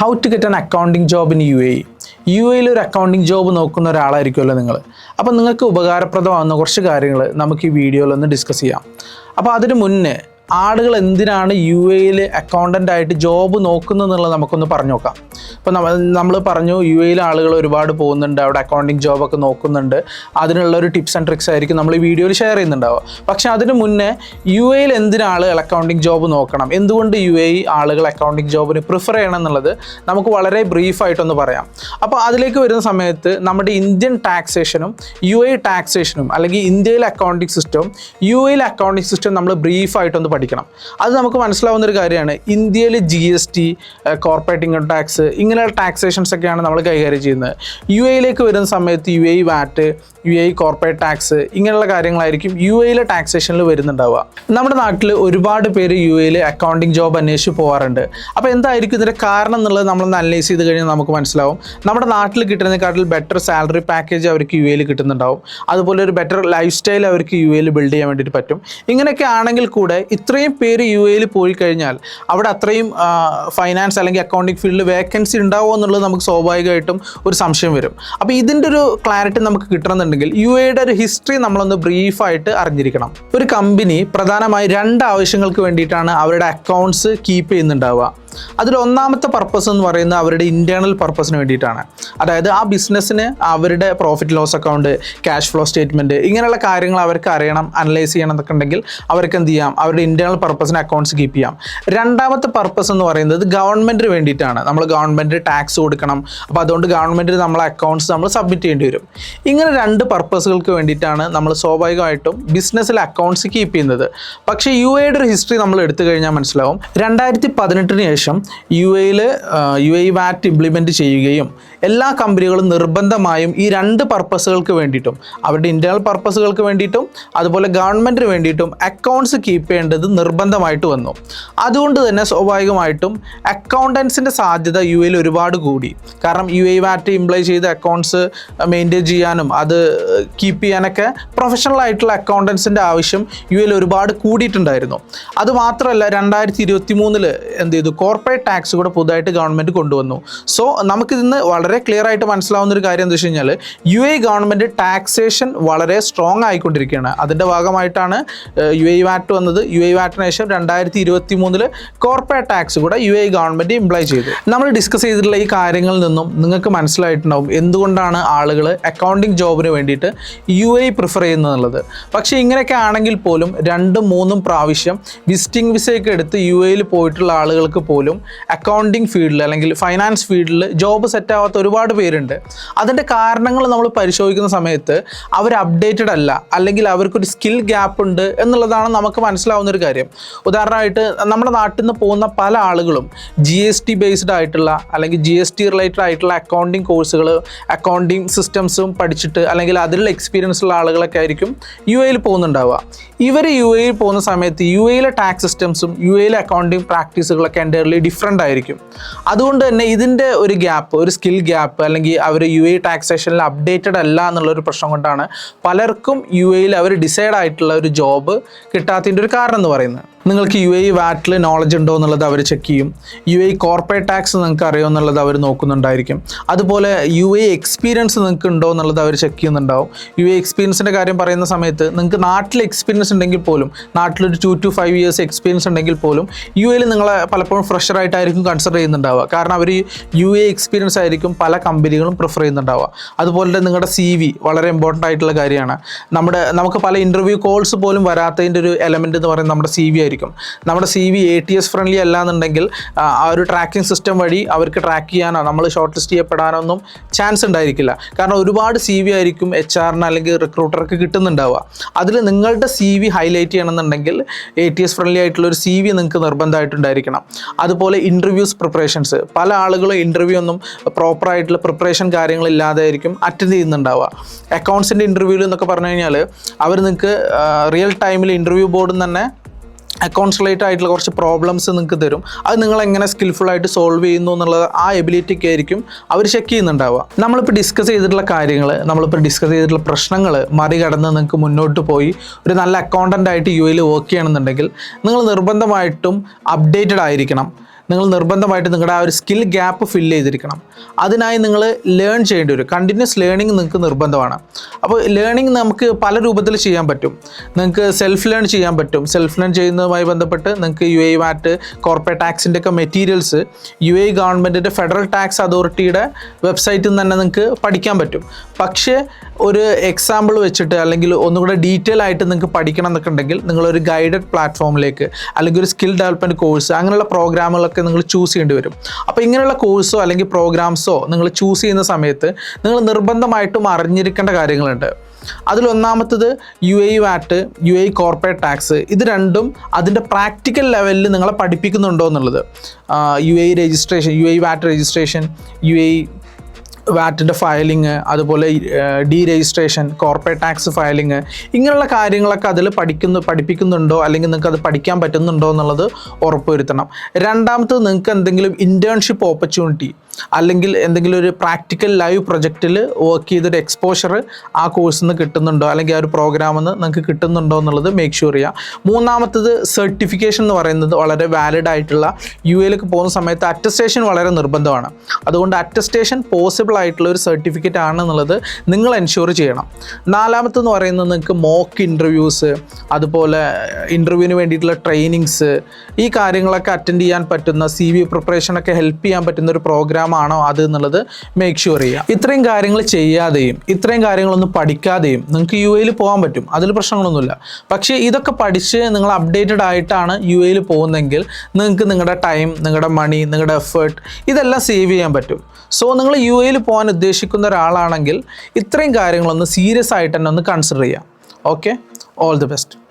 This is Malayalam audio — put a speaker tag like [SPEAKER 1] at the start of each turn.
[SPEAKER 1] How to get an accounting job in U A U എയിൽ ഒരു അക്കൗണ്ടിങ് ജോബ് നോക്കുന്ന ഒരാളായിരിക്കുമല്ലോ നിങ്ങൾ അപ്പോൾ നിങ്ങൾക്ക് ഉപകാരപ്രദമാകുന്ന കുറച്ച് കാര്യങ്ങൾ നമുക്ക് ഈ വീഡിയോയിൽ ഒന്ന് ഡിസ്കസ് ചെയ്യാം. അപ്പോൾ അതിന് മുന്നേ ആളുകൾ എന്തിനാണ് യു എയിൽ അക്കൗണ്ടന്റ് ആയിട്ട് ജോബ് നോക്കുന്നത് എന്നുള്ളത് നമുക്കൊന്ന് പറഞ്ഞു നോക്കാം. ഇപ്പോൾ നമ്മൾ നമ്മൾ പറഞ്ഞു യു എയിൽ ആളുകൾ ഒരുപാട് പോകുന്നുണ്ട് അവിടെ അക്കൗണ്ടിങ് ജോബൊക്കെ നോക്കുന്നുണ്ട്. അതിനുള്ള ഒരു ടിപ്സ് ആൻഡ് ട്രിക്സ് ആയിരിക്കും നമ്മൾ ഈ വീഡിയോയിൽ ഷെയർ ചെയ്യുന്നുണ്ടാവുക. പക്ഷേ അതിന് മുന്നേ യു എയിൽ എന്തിനാണ് ആളുകൾ അക്കൗണ്ടിങ് ജോബ് നോക്കണം? എന്തുകൊണ്ട് യു എ ആളുകൾ അക്കൗണ്ടിങ് ജോബിന് പ്രിഫർ ചെയ്യണം എന്നുള്ളത് നമുക്ക് വളരെ ബ്രീഫായിട്ടൊന്ന് പറയാം. അപ്പോൾ അതിലേക്ക് വരുന്ന സമയത്ത് നമ്മുടെ ഇന്ത്യൻ ടാക്സേഷനും യു എ ടാക്സേഷനും അല്ലെങ്കിൽ ഇന്ത്യയിലെ അക്കൗണ്ടിങ് സിസ്റ്റവും യു എയിലെ അക്കൗണ്ടിങ് സിസ്റ്റം നമ്മൾ ബ്രീഫായിട്ടൊന്ന് പഠിക്കണം. അത് നമുക്ക് മനസ്സിലാവുന്ന ഒരു കാര്യമാണ്. ഇന്ത്യയിൽ G S T corporate income tax ഇങ്ങനെയുള്ള ടാക്സേഷൻസ് ഒക്കെയാണ് നമ്മൾ കൈകാര്യം ചെയ്യുന്നത്. യു എയിലേക്ക് വരുന്ന സമയത്ത് U A VAT U A corporate tax ഇങ്ങനെയുള്ള കാര്യങ്ങളായിരിക്കും യു എയിലെ ടാക്സേഷനിൽ വരുന്നുണ്ടാവുക. നമ്മുടെ നാട്ടിൽ ഒരുപാട് പേര് യു എയിൽ അക്കൗണ്ടിങ് ജോബ് അന്വേഷിച്ച് പോകാറുണ്ട് അപ്പോൾ എന്തായിരിക്കും ഇതിന്റെ കാരണം എന്നുള്ളത് നമ്മളൊന്ന് അനലൈസ് ചെയ്ത് കഴിഞ്ഞാൽ നമുക്ക് മനസ്സിലാവും. നമ്മുടെ നാട്ടിൽ കിട്ടുന്നതിനെക്കാട്ടിൽ ബെറ്റർ സാലറി പാക്കേജ് അവർക്ക് യു എയിൽ കിട്ടുന്നുണ്ടാവും. അതുപോലെ ഒരു ബെറ്റർ ലൈഫ് സ്റ്റൈൽ അവർക്ക് യു എയിൽ ബിൽഡ് ചെയ്യാൻ വേണ്ടിയിട്ട് പറ്റും. ഇങ്ങനെയൊക്കെ ആണെങ്കിൽ കൂടെ ഇത്രയും പേര് യു എയിൽ പോയി കഴിഞ്ഞാൽ അവിടെ അത്രയും ഫൈനാൻസ് അല്ലെങ്കിൽ അക്കൗണ്ടിങ് ഫീൽഡിൽ വേക്കൻസി ഉണ്ടാവുമോ എന്നുള്ളത് നമുക്ക് സ്വാഭാവികമായിട്ടും ഒരു സംശയം വരും. അപ്പോൾ ഇതിന്റെ ഒരു ക്ലാരിറ്റി നമുക്ക് കിട്ടണമെന്നുണ്ടെങ്കിൽ യു എയുടെ ഒരു ഹിസ്റ്ററി നമ്മളൊന്ന് ബ്രീഫായിട്ട് അറിഞ്ഞിരിക്കണം. ഒരു കമ്പനി പ്രധാനമായി രണ്ട് ആവശ്യങ്ങൾക്ക് വേണ്ടിയിട്ടാണ് അവരുടെ അക്കൗണ്ട്സ് കീപ്പ് ചെയ്യുന്നുണ്ടാവുക. അതിൽ ഒന്നാമത്തെ പർപ്പസ് എന്ന് പറയുന്നത് അവരുടെ ഇന്റേർണൽ പർപ്പസിന് വേണ്ടിയിട്ടാണ്. അതായത് ആ ബിസിനസ്സിന് അവരുടെ profit loss account cash flow statement ഇങ്ങനെയുള്ള കാര്യങ്ങൾ അവർക്ക് അറിയണം അനലൈസ് ചെയ്യണം എന്നൊക്കെ ഉണ്ടെങ്കിൽ അവർക്ക് എന്ത് ചെയ്യാം? അവരുടെ ഇന്റേർണൽ പർപ്പസിന് അക്കൗണ്ട്സ് കീപ്പ് ചെയ്യാം. രണ്ടാമത്തെ പർപ്പസ് എന്ന് പറയുന്നത് ഗവൺമെന്റിന് വേണ്ടിയിട്ടാണ്. നമ്മൾ ഗവൺമെന്റ് ടാക്സ് കൊടുക്കണം. അപ്പോൾ അതുകൊണ്ട് ഗവൺമെന്റിന് നമ്മളെ അക്കൗണ്ട്സ് നമ്മൾ സബ്മിറ്റ് ചെയ്യേണ്ടി വരും. ഇങ്ങനെ രണ്ട് പർപ്പസുകൾക്ക് വേണ്ടിയിട്ടാണ് നമ്മൾ സ്വാഭാവികമായിട്ടും ബിസിനസ്സിൽ അക്കൗണ്ട്സ് കീപ്പ് ചെയ്യുന്നത്. പക്ഷേ യു എയുടെ ഒരു ഹിസ്റ്ററി നമ്മൾ എടുത്തു കഴിഞ്ഞാൽ മനസ്സിലാവും. രണ്ടായിരത്തി പതിനെട്ടിന് ശേഷം യു എയിൽ യു എ വാറ്റ് ഇംപ്ലിമെന്റ് ചെയ്യുകയും എല്ലാ കമ്പനികളും നിർബന്ധമായും ഈ രണ്ട് പർപ്പസുകൾക്ക് വേണ്ടിയിട്ടും അവരുടെ ഇന്റേർണൽ പർപ്പസുകൾക്ക് വേണ്ടിയിട്ടും അതുപോലെ ഗവൺമെന്റിന് വേണ്ടിയിട്ടും അക്കൗണ്ട്സ് കീപ്പ് ചെയ്യേണ്ടത് നിർബന്ധമായിട്ട് വന്നു. അതുകൊണ്ട് തന്നെ സ്വാഭാവികമായിട്ടും അക്കൗണ്ടൻസിന്റെ സാധ്യത യു എയിൽ ഒരുപാട് കൂടി. കാരണം യു എ വാറ്റ് ഇംപ്ലൈ ചെയ്ത അക്കൗണ്ട്സ് മെയിന്റെയിൻ ചെയ്യാനും അത് കീപ്പ് ചെയ്യാനൊക്കെ പ്രൊഫഷണൽ ആയിട്ടുള്ള അക്കൗണ്ടൻസിന്റെ ആവശ്യം യു എയിൽ ഒരുപാട് കൂടിയിട്ടുണ്ടായിരുന്നു. അതുമാത്രമല്ല രണ്ടായിരത്തി ഇരുപത്തി മൂന്നിൽ എന്ത് ചെയ്തു? കോർപ്പറേറ്റ് ടാക്സ് കൂടെ പുതുതായിട്ട് ഗവൺമെന്റ് കൊണ്ടുവന്നു. സോ നമുക്കിതിന്ന് വളരെ ക്ലിയർ ആയിട്ട് മനസ്സിലാവുന്ന ഒരു കാര്യം എന്താ വെച്ച് കഴിഞ്ഞാൽ യു എ ഗവൺമെന്റ് ടാക്സേഷൻ വളരെ സ്ട്രോങ് ആയിക്കൊണ്ടിരിക്കുകയാണ്. അതിന്റെ ഭാഗമായിട്ടാണ് യു എ വാറ്റ് വന്നത്. യു എ വാറ്റിന് ശേഷം രണ്ടായിരത്തി ഇരുപത്തി മൂന്നിൽ കോർപ്പറേറ്റ് ടാക്സ് കൂടെ യു എ ഗവൺമെന്റ് ഇംപ്ലൈ ചെയ്തു. നമ്മൾ ഡിസ്കസ് ചെയ്തിട്ടുള്ള ഈ കാര്യങ്ങളിൽ നിന്നും നിങ്ങൾക്ക് മനസ്സിലായിട്ടുണ്ടാവും എന്തുകൊണ്ടാണ് ആളുകൾ അക്കൗണ്ടിങ് ജോബിന് വേണ്ടിയിട്ട് യു എ പ്രിഫർ ചെയ്യുന്നതെന്നുള്ളത് പക്ഷേ ഇങ്ങനെയൊക്കെ ആണെങ്കിൽ പോലും രണ്ടും മൂന്നും പ്രാവശ്യം വിസിറ്റിംഗ് വിസയൊക്കെ എടുത്ത് യു എയിൽ പോയിട്ടുള്ള ആളുകൾക്ക് പോലും അക്കൗണ്ടിങ് ഫീൽഡിൽ അല്ലെങ്കിൽ ഫൈനാൻസ് ഫീൽഡിൽ ജോബ് സെറ്റ് ആവാത്ത ഒരുപാട് പേരുണ്ട്. അതിന്റെ കാരണങ്ങൾ നമ്മൾ പരിശോധിക്കുന്ന സമയത്ത് അവർ അപ്ഡേറ്റഡ് അല്ല. അല്ലെങ്കിൽ അവർക്കൊരു സ്കിൽ ഗ്യാപ്പ് ഉണ്ട് എന്നുള്ളതാണ് നമുക്ക് മനസ്സിലാവുന്ന ഒരു കാര്യം. ഉദാഹരണമായിട്ട് നമ്മുടെ നാട്ടിൽ നിന്ന് പോകുന്ന പല ആളുകളും ജി എസ് ടി ബേസ്ഡ് ആയിട്ടുള്ള അല്ലെങ്കിൽ ജി എസ് ടി റിലേറ്റഡ് ആയിട്ടുള്ള അക്കൗണ്ടിങ് കോഴ്സുകൾ അക്കൗണ്ടിങ് സിസ്റ്റംസും പഠിച്ചിട്ട് അല്ലെങ്കിൽ അതിലുള്ള എക്സ്പീരിയൻസ് ഉള്ള ആളുകളൊക്കെ ആയിരിക്കും യു എയിൽ പോകുന്നുണ്ടാവുക. ഇവർ യു എയിൽ പോകുന്ന സമയത്ത് യു എയിലെ ടാക്സ് സിസ്റ്റംസും യു എയിലെ അക്കൗണ്ടിങ് പ്രാക്ടീസുകളൊക്കെ എന്റയർലി ഡിഫറെന്റ് ആയിരിക്കും. അതുകൊണ്ട് തന്നെ ഇതിന്റെ ഒരു ഗ്യാപ്പ് ഒരു സ്കിൽ ഗ്യാപ്പ് അല്ലെങ്കിൽ അവർ യു എ ടാക്സേഷനിൽ അപ്ഡേറ്റഡ് അല്ല എന്നുള്ളൊരു പ്രശ്നം കൊണ്ടാണ് പലർക്കും യു എയിൽ അവർ ഡിസൈഡ് ആയിട്ടുള്ള ഒരു ജോബ് കിട്ടാത്തതിന്റെ ഒരു കാരണം എന്ന് പറയുന്നത്. നിങ്ങൾക്ക് യു എ വാറ്റിൽ നോളജ് ഉണ്ടോ എന്നുള്ളത് അവർ ചെക്ക് ചെയ്യും. യു എ കോർപ്പറേറ്റ് ടാക്സ് നിങ്ങൾക്ക് അറിയോ എന്നുള്ളത് അവർ നോക്കുന്നുണ്ടായിരിക്കും. അതുപോലെ യു എ എക്സ്പീരിയൻസ് നിങ്ങൾക്ക് ഉണ്ടോ എന്നുള്ളത് അവർ ചെക്ക് ചെയ്യുന്നുണ്ടാവും. യു എ എക്സ്പീരിയൻസിന്റെ കാര്യം പറയുന്ന സമയത്ത് നിങ്ങൾക്ക് നാട്ടിൽ എക്സ്പീരിയൻസ് ഉണ്ടെങ്കിൽ പോലും നാട്ടിലൊരു two to five years experience ഉണ്ടെങ്കിൽ പോലും യു എയിൽ നിങ്ങളെ പലപ്പോഴും ഫ്രഷറായിട്ടായിരിക്കും കൺസിഡർ ചെയ്യുന്നുണ്ടാവുക. കാരണം അവർ യു എ എക്സ്പീരിയൻസ് ആയിരിക്കും പല കമ്പനികളും പ്രിഫർ ചെയ്യുന്നുണ്ടാവുക. അതുപോലെ തന്നെ നിങ്ങളുടെ സി വി വളരെ ഇമ്പോർട്ടന്റ് ആയിട്ടുള്ള കാര്യമാണ്. നമ്മുടെ നമുക്ക് പല ഇന്റർവ്യൂ കോൾസ് പോലും വരാത്തതിന്റെ ഒരു എലമെന്റ് എന്ന് പറയുന്നത് നമ്മുടെ സി വി ആയിരിക്കും. നമ്മുടെ C V A T S friendly അല്ല എന്നുണ്ടെങ്കിൽ ആ ഒരു ട്രാക്കിംഗ് സിസ്റ്റം വഴി അവർക്ക് ട്രാക്ക് ചെയ്യാനോ നമ്മൾ ഷോർട്ട് ലിസ്റ്റ് ചെയ്യപ്പെടാനൊന്നും ചാൻസ് ഉണ്ടായിരിക്കില്ല. കാരണം ഒരുപാട് സി വി ആയിരിക്കും എച്ച് ആറിന് അല്ലെങ്കിൽ റിക്രൂട്ടർക്ക് കിട്ടുന്നുണ്ടാവുക. അതിൽ നിങ്ങളുടെ സി വി ഹൈലൈറ്റ് ചെയ്യണമെന്നുണ്ടെങ്കിൽ എ ടി എസ് ഫ്രണ്ട്ലി ആയിട്ടുള്ള ഒരു സി വി നിങ്ങൾക്ക് നിർബന്ധമായിട്ടുണ്ടായിരിക്കണം. അതുപോലെ ഇന്റർവ്യൂസ് പ്രിപ്പറേഷൻസ് പല ആളുകളും ഇന്റർവ്യൂ ഒന്നും പ്രോപ്പറായിട്ടുള്ള പ്രിപ്പറേഷൻ കാര്യങ്ങളില്ലാതെ ആയിരിക്കും അറ്റൻഡ് ചെയ്യുന്നുണ്ടാവുക. അക്കൗണ്ട്സിന്റെ ഇന്റർവ്യൂവിൽ എന്നൊക്കെ പറഞ്ഞു കഴിഞ്ഞാൽ അവർ നിങ്ങൾക്ക് റിയൽ ടൈമിൽ ഇന്റർവ്യൂ ബോർഡിൽ തന്നെ അക്കൗണ്ട്സ് റിലേറ്റഡ് ആയിട്ടുള്ള കുറച്ച് പ്രോബ്ലംസ് നിങ്ങൾക്ക് തരും. അത് നിങ്ങൾ എങ്ങനെ സ്കിൽഫുൾ ആയിട്ട് സോൾവ് ചെയ്യുന്നു എന്നുള്ളത് ആ എബിലിറ്റിക്ക് ആയിരിക്കും അവർ ചെക്ക് ചെയ്യുന്നുണ്ടാവുക. നമ്മളിപ്പോൾ ഡിസ്കസ് ചെയ്തിട്ടുള്ള കാര്യങ്ങൾ നമ്മളിപ്പോൾ ഡിസ്കസ് ചെയ്തിട്ടുള്ള പ്രശ്നങ്ങൾ മറികടന്ന് നിങ്ങൾക്ക് മുന്നോട്ട് പോയി ഒരു നല്ല അക്കൗണ്ടന്റ് ആയിട്ട് യു എയിൽ വർക്ക് ചെയ്യണമെന്നുണ്ടെങ്കിൽ നിങ്ങൾ നിർബന്ധമായിട്ടും അപ്ഡേറ്റഡ് ആയിരിക്കണം. നിങ്ങൾ നിർബന്ധമായിട്ട് നിങ്ങളുടെ ആ ഒരു സ്കിൽ ഗ്യാപ്പ് ഫില്ല് ചെയ്തിരിക്കണം. അതിനായി നിങ്ങൾ ലേൺ ചെയ്യേണ്ടി വരും. കണ്ടിന്യൂസ് ലേണിംഗ് നിങ്ങൾക്ക് നിർബന്ധമാണ്. അപ്പോൾ ലേണിംഗ് നമുക്ക് പല രൂപത്തിൽ ചെയ്യാൻ പറ്റും. നിങ്ങൾക്ക് സെൽഫ് ലേൺ ചെയ്യാൻ പറ്റും. സെൽഫ് ലേൺ ചെയ്യുന്നതുമായി ബന്ധപ്പെട്ട് നിങ്ങൾക്ക് യു എ വാറ്റ് കോർപ്പറേറ്റ് ടാക്സിന്റെ ഒക്കെ മെറ്റീരിയൽസ് യു എ ഗവൺമെന്റിന്റെ ഫെഡറൽ ടാക്സ് അതോറിറ്റിയുടെ വെബ്സൈറ്റിൽ നിന്ന് തന്നെ നിങ്ങൾക്ക് പഠിക്കാൻ പറ്റും. പക്ഷേ ഒരു എക്സാമ്പിൾ വെച്ചിട്ട് അല്ലെങ്കിൽ ഒന്നുകൂടെ ഡീറ്റെയിൽ ആയിട്ട് നിങ്ങൾക്ക് പഠിക്കണം എന്നൊക്കെ ഉണ്ടെങ്കിൽ നിങ്ങളൊരു ഗൈഡഡ് പ്ലാറ്റ്ഫോമിലേക്ക് അല്ലെങ്കിൽ ഒരു സ്കിൽ ഡെവലപ്മെന്റ് കോഴ്സ് അങ്ങനെയുള്ള പ്രോഗ്രാമുകളൊക്കെ നിങ്ങൾ ചൂസ് ചെയ്യേണ്ടി വരും. അപ്പോൾ ഇങ്ങനെയുള്ള കോഴ്സോ അല്ലെങ്കിൽ പ്രോഗ്രാംസോ നിങ്ങൾ ചൂസ് ചെയ്യുന്ന സമയത്ത് നിങ്ങൾ നിർബന്ധമായിട്ടും അറിഞ്ഞിരിക്കേണ്ട കാര്യങ്ങളുണ്ട്. അതിലൊന്നാമത്തത് U A VAT U A corporate tax ഇത് രണ്ടും അതിന്റെ പ്രാക്ടിക്കൽ ലെവലിൽ നിങ്ങളെ പഠിപ്പിക്കുന്നുണ്ടോ എന്നുള്ളത്. U A registration U A VAT registration U A വാറ്റിന്റെ filing അതുപോലെ D registration corporate tax filing ഇങ്ങനെയുള്ള കാര്യങ്ങളൊക്കെ അതിൽ പഠിക്കുന്നു പഠിപ്പിക്കുന്നുണ്ടോ? അല്ലെങ്കിൽ നിങ്ങൾക്ക് അത് പഠിക്കാൻ പറ്റുന്നുണ്ടോ എന്നുള്ളത് ഉറപ്പുവരുത്തണം. രണ്ടാമത്തത് നിങ്ങൾക്ക് എന്തെങ്കിലും ഇന്റേൺഷിപ്പ് ഓപ്പർച്യൂണിറ്റി അല്ലെങ്കിൽ എന്തെങ്കിലും ഒരു പ്രാക്ടിക്കൽ ലൈവ് പ്രൊജക്റ്റിൽ വർക്ക് ചെയ്തൊരു എക്സ്പോഷർ ആ കോഴ്സിൽ നിന്ന് കിട്ടുന്നുണ്ടോ? അല്ലെങ്കിൽ ആ ഒരു പ്രോഗ്രാമിൽ നിന്ന് നിങ്ങൾക്ക് കിട്ടുന്നുണ്ടോ എന്നുള്ളത് മേക്ക് ഷുവർ ചെയ്യുക മൂന്നാമത്തത് സർട്ടിഫിക്കേഷൻ എന്ന് പറയുന്നത് വളരെ വാലിഡ് ആയിട്ടുള്ള യു എയിലേക്ക് പോകുന്ന സമയത്ത് അറ്റസ്റ്റേഷൻ വളരെ നിർബന്ധമാണ്. അതുകൊണ്ട് അറ്റസ്റ്റേഷൻ പോസിബിൾ ആയിട്ടുള്ള ഒരു സർട്ടിഫിക്കറ്റ് ആണെന്നുള്ളത് നിങ്ങൾ എൻഷുർ ചെയ്യണം. നാലാമത്തെന്ന് പറയുന്നത് നിങ്ങൾക്ക് മോക്ക് ഇന്റർവ്യൂസ് അതുപോലെ ഇന്റർവ്യൂവിന് വേണ്ടിയിട്ടുള്ള ട്രെയിനിങ്സ് ഈ കാര്യങ്ങളൊക്കെ അറ്റൻഡ് ചെയ്യാൻ പറ്റുന്ന സി വി പ്രിപ്പറേഷനൊക്കെ ഹെൽപ്പ് ചെയ്യാൻ പറ്റുന്ന ഒരു പ്രോഗ്രാം ആണോ അത് എന്നുള്ളത് മേക്ക് ഷുവർ ചെയ്യുക. ഇത്രയും കാര്യങ്ങൾ ചെയ്യാതെയും ഇത്രയും കാര്യങ്ങളൊന്നും പഠിക്കാതെയും നിങ്ങൾക്ക് യു എയിൽ പോകാൻ പറ്റും. അതിൽ പ്രശ്നങ്ങളൊന്നുമില്ല. പക്ഷേ ഇതൊക്കെ പഠിച്ച് നിങ്ങൾ അപ്ഡേറ്റഡ് ആയിട്ടാണ് യു എയിൽ പോകുന്നതെങ്കിൽ നിങ്ങൾക്ക് നിങ്ങളുടെ ടൈം നിങ്ങളുടെ മണി നിങ്ങളുടെ എഫേർട്ട് ഇതെല്ലാം സേവ് ചെയ്യാൻ പറ്റും. സോ നിങ്ങൾ യു എയിൽ പോകാൻ ഉദ്ദേശിക്കുന്ന ഒരാളാണെങ്കിൽ ഇത്രയും കാര്യങ്ങളൊന്ന് സീരിയസ് ആയിട്ട് തന്നെ ഒന്ന് കൺസിഡർ ചെയ്യാം ഓക്കെ ഓൾ ദി ബെസ്റ്റ്